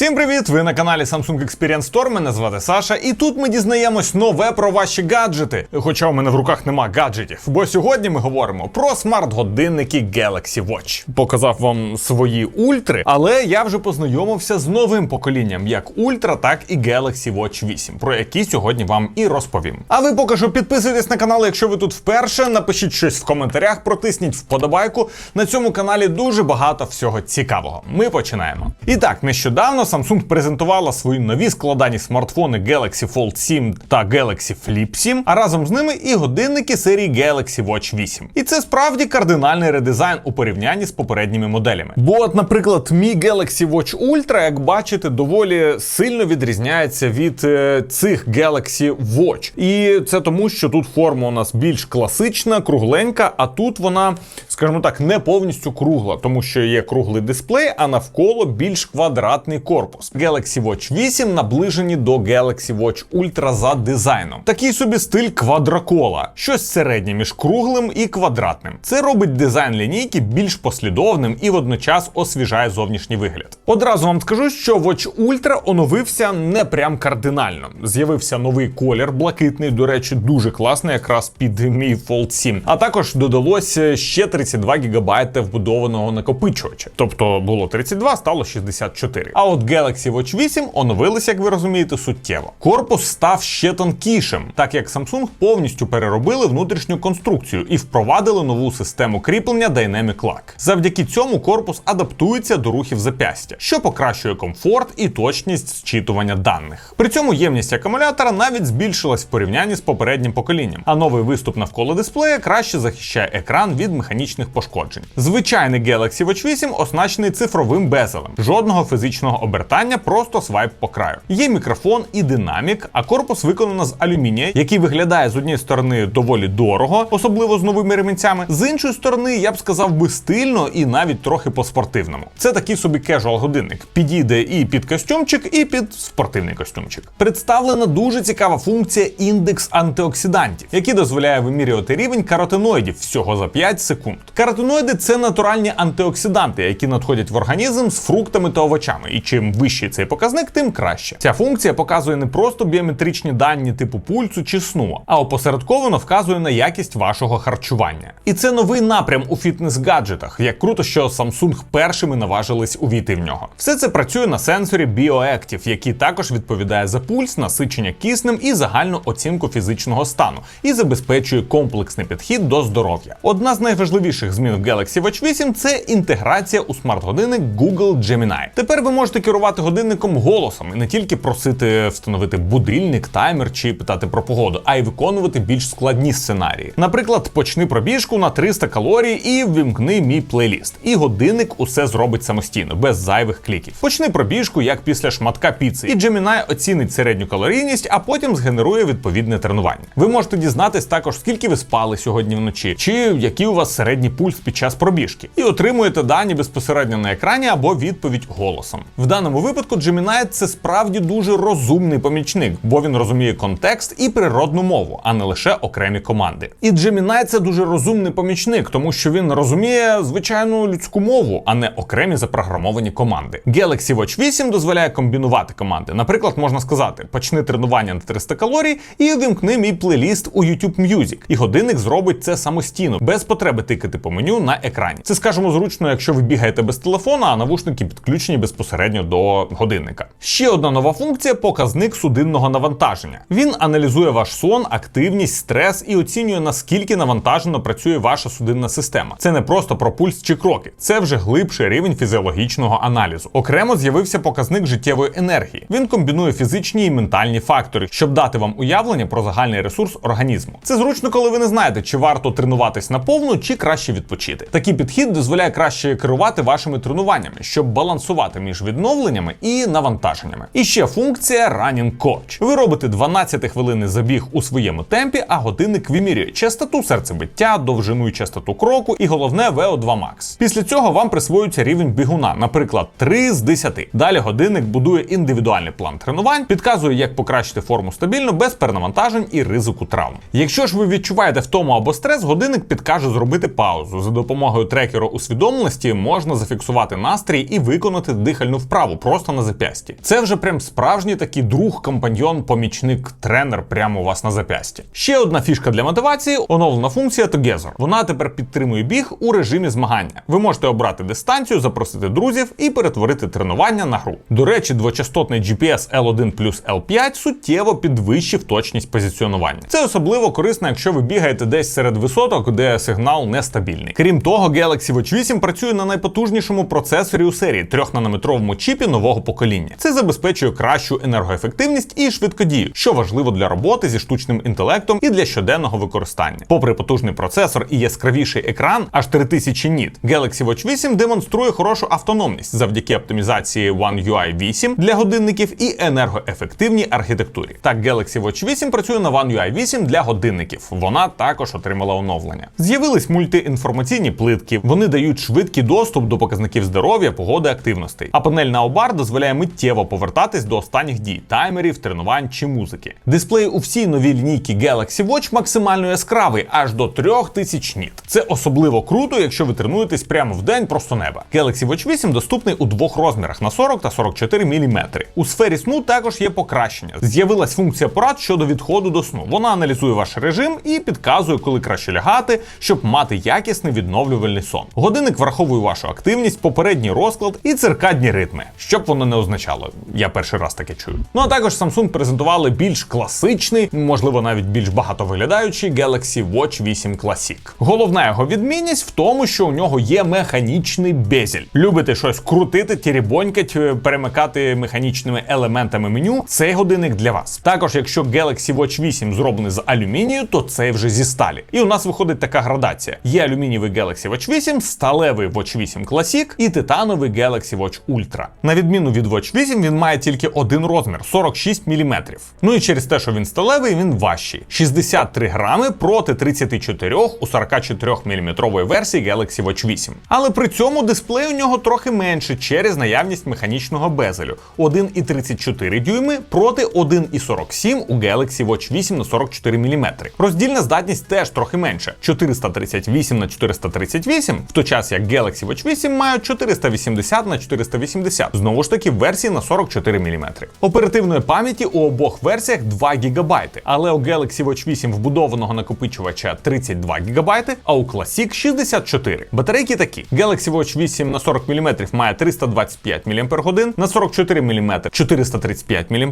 Всім привіт! Ви на каналі Samsung Experience Store, Мене звати Саша, і тут ми дізнаємось нове про ваші гаджети. Хоча у мене в руках нема гаджетів. Бо сьогодні ми говоримо про смарт-годинники Galaxy Watch. Показав вам свої ультри, але я вже познайомився з новим поколінням, як Ультра, так і Galaxy Watch 8, про які сьогодні вам і розповім. А ви поки що підписуйтесь на канал, якщо ви тут вперше. Напишіть щось в коментарях, протисніть вподобайку. На цьому каналі дуже багато всього цікавого. Ми починаємо. І так, нещодавно Samsung презентувала свої нові складані смартфони Galaxy Fold 7 та Galaxy Flip 7, а разом з ними і годинники серії Galaxy Watch 8. І це справді кардинальний редизайн у порівнянні з попередніми моделями. Бо, от, наприклад, мій Galaxy Watch Ultra, як бачите, доволі сильно відрізняється від е, цих Galaxy Watch. І це тому, що тут форма у нас більш класична, кругленька, а тут вона, скажімо так, не повністю кругла, тому що є круглий дисплей, а навколо більш квадратний корпус. Galaxy Watch 8 наближені до Galaxy Watch Ultra за дизайном. Такий собі стиль квадрокола, щось середнє між круглим і квадратним. Це робить дизайн лінійки більш послідовним і водночас освіжає зовнішній вигляд. Одразу вам скажу, що Watch Ultra оновився не прям кардинально. З'явився новий колір, блакитний, до речі, дуже класний, якраз під мій Fold 7. А також додалося ще 32 ГБ вбудованого накопичувача. Тобто було 32, стало 64. А от Galaxy Watch 8 оновилися, як ви розумієте, суттєво. Корпус став ще тонкішим, так як Samsung повністю переробили внутрішню конструкцію і впровадили нову систему кріплення Dynamic Lock. Завдяки цьому корпус адаптується до рухів запястя, що покращує комфорт і точність зчитування даних. При цьому ємність акумулятора навіть збільшилась в порівнянні з попереднім поколінням, а новий виступ навколо дисплея краще захищає екран від механічних пошкоджень. Звичайний Galaxy Watch 8 оснащений цифровим безелем, жодного фізичного обертання, просто свайп по краю. Є мікрофон і динамік, а корпус виконано з алюмінія, який виглядає з однієї сторони доволі дорого, особливо з новими ремінцями. З іншої сторони, я б сказав би стильно і навіть трохи по-спортивному. Це такий собі кежуал годинник. Підійде і під костюмчик, і під спортивний костюмчик. Представлена дуже цікава функція індекс антиоксидантів, який дозволяє вимірювати рівень каротиноїдів всього за 5 секунд. Каротиноїди це натуральні антиоксиданти, які надходять в організм з фруктами та овочами. І чим вищий цей показник, тим краще. Ця функція показує не просто біометричні дані типу пульсу чи сну, а опосередковано вказує на якість вашого харчування. І це новий напрям у фітнес-гаджетах. Як круто, що Samsung першими наважились увійти в нього. Все це працює на сенсорі BioActive, який також відповідає за пульс, насичення киснем і загальну оцінку фізичного стану, і забезпечує комплексний підхід до здоров'я. Одна з найважливіших змін в Galaxy Watch 8 це інтеграція у смарт-годинник Google Gemini. Тепер ви можете керувати годинником голосом і не тільки просити встановити будильник, таймер чи питати про погоду, а й виконувати більш складні сценарії. Наприклад, почни пробіжку на 300 калорій і ввімкни мій плейліст. І годинник усе зробить самостійно, без зайвих кліків. Почни пробіжку як після шматка піци, і Gemini оцінить середню калорійність, а потім згенерує відповідне тренування. Ви можете дізнатись також, скільки ви спали сьогодні вночі, чи який у вас середній пульс під час пробіжки, і отримуєте дані безпосередньо на екрані або відповідь голосом. В даному випадку Gemini – це справді дуже розумний помічник, бо він розуміє контекст і природну мову, а не лише окремі команди. І Gemini – це дуже розумний помічник, тому що він розуміє звичайну людську мову, а не окремі запрограмовані команди. Galaxy Watch 8 дозволяє комбінувати команди. Наприклад, можна сказати: почни тренування на 300 калорій і увімкни мій плейліст у YouTube Music. І годинник зробить це самостійно, без потреби тикати по меню на екрані. Це скажімо зручно, якщо ви бігаєте без телефона, а навушники підключені безпосередньо до годинника. Ще одна нова функція показник судинного навантаження. Він аналізує ваш сон, активність, стрес і оцінює наскільки навантажено працює ваша судинна система. Це не просто про пульс чи кроки, це вже глибший рівень фізіологічного аналізу. Окремо з'явився показник життєвої енергії. Він комбінує фізичні і ментальні фактори, щоб дати вам уявлення про загальний ресурс організму. Це зручно, коли ви не знаєте, чи варто тренуватись наповну, чи краще відпочити. Такий підхід дозволяє краще керувати вашими тренуваннями, щоб балансувати між відновленнями і навантаженнями. І ще функція Running Coach. Ви робите 12 хвилин забіг у своєму темпі, а годинник вимірює частоту серцебиття, довжину і частоту кроку, і головне VO2 Max. Після цього вам присвоюється рівень бігуна, наприклад, 3 з 10. Далі годинник будує індивідуальний план тренувань, підказує, як покращити форму стабільно без перенавантажень і ризику травм. Якщо ж ви відчуваєте втому або стрес, годинник підкаже зробити паузу паузу. За допомогою трекеру усвідомленості можна зафіксувати настрій і виконати дихальну вправу просто на зап'ясті. Це вже прям справжній такий друг, компаньйон, помічник, тренер прямо у вас на зап'ясті. Ще одна фішка для мотивації оновлена функція Together. Вона тепер підтримує біг у режимі змагання. Ви можете обрати дистанцію, запросити друзів і перетворити тренування на гру. До речі, двочастотний GPS L1 плюс L5 суттєво підвищив точність позиціонування. Це особливо корисно, якщо ви бігаєте десь серед висоток, де сигнал нестабільний. Крім того, Galaxy Watch 8 працює на найпотужнішому процесорі у серії 3-нанометровому чіпі нового покоління. Це забезпечує кращу енергоефективність і швидкодію, що важливо для роботи зі штучним інтелектом і для щоденного використання. Попри потужний процесор і яскравіший екран, аж 3000 ніт, Galaxy Watch 8 демонструє хорошу автономність завдяки оптимізації One UI 8 для годинників і енергоефективній архітектурі. Так, Galaxy Watch 8 працює на One UI 8 для годинників. Вона також отримала оновлення. З'явились мультиінформаційні плитки. Вони дають швидкий доступ до показників здоров'я, погоди, активностей. А панель Наобар дозволяє миттєво повертатись до останніх дій, таймерів, тренувань чи музики. Дисплей у всій новій лінійці Galaxy Watch максимально яскравий, аж до 3000 ніт. Це особливо круто, якщо ви тренуєтесь прямо в день просто неба. Galaxy Watch 8 доступний у двох розмірах на 40 та 44 мм. У сфері сну також є покращення. З'явилась функція порад щодо відходу до сну. Вона аналізує ваш режим і підказує, коли краще лягати, щоб мати якісний відновлювальний сон. Годинник враховує вашу активність, попередній розклад і циркадні ритми, щоб воно не означало. Я перший раз таке чую. Ну а також Samsung презентували більш класичний, можливо, навіть більш багатовиглядаючий Galaxy Watch 8 Classic. Головна його відмінність в тому, що у нього є механічний безель. Любите щось крутити, тірібонькать, е, перемикати механічними елементами меню. Цей годинник для вас. Також, якщо Galaxy Watch 8 зроблений з алюмінію, то цей вже зі сталі. І у нас виходить така градація: є алюмінієвий Galaxy Watch 8, сталевий Watch 8 Classic і титановий Galaxy Watch Ultra. На відміну від Watch 8, він має тільки один розмір 46 мм. Ну і через те, що він сталевий, він важчий 63 грами проти 34 у 44 мм версії Galaxy Watch 8. Але при цьому дисплей у нього трохи менше через наявність механічного безелю 1,34 дюйми проти 1,47 у Galaxy Watch 8 на 44 мм. Роздільна здатність теж трохи менше 438 на 438, в той час як Galaxy Watch 8 має 480 на 480, знову ж таки версії на 44 мм. Оперативної пам'яті у обох версіях 2 ГБ, але у Galaxy Watch 8 вбудованого накопичувача 32 ГБ, а у Classic 64. Батарейки такі: Galaxy Watch 8 на 40 мм має 325 мАч, на 44 мм 435 мАч,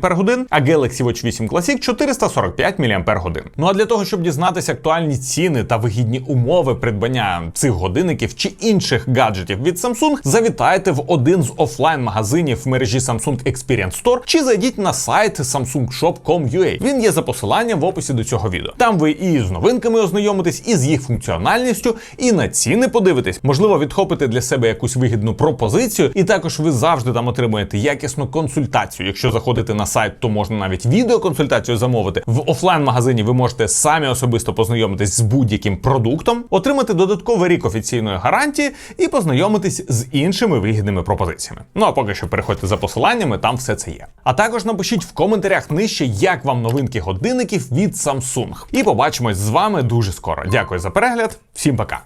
а Galaxy Watch 8 Classic 445 мАч. Ну а для того, щоб дізнатися актуальні ціни та вигідні умови придбання цих годинників чи інших гаджетів від Samsung, завітайте в один з офлайн-магазинів в мережі Samsung Experience Store чи зайдіть на сайт samsungshop.com.ua. Він є за посиланням в описі до цього відео. Там ви і з новинками ознайомитесь, і з їх функціональністю, і на ціни подивитесь. Можливо, відхопите для себе якусь вигідну пропозицію, і також ви завжди там отримуєте якісну консультацію. Якщо заходите на сайт, то можна навіть відеоконсультацію замовити. В офлайн-магазині ви можете самі особисто познайомитись з будь-яким продуктом, отримати додатковий рік офіційної гарантії і познайомитись з іншими вигідними пропозиціями. Ну а поки що переходьте за посиланнями, там все це є. А також напишіть в коментарях нижче, як вам новинки годинників від Samsung. І побачимось з вами дуже скоро. Дякую за перегляд, всім пока.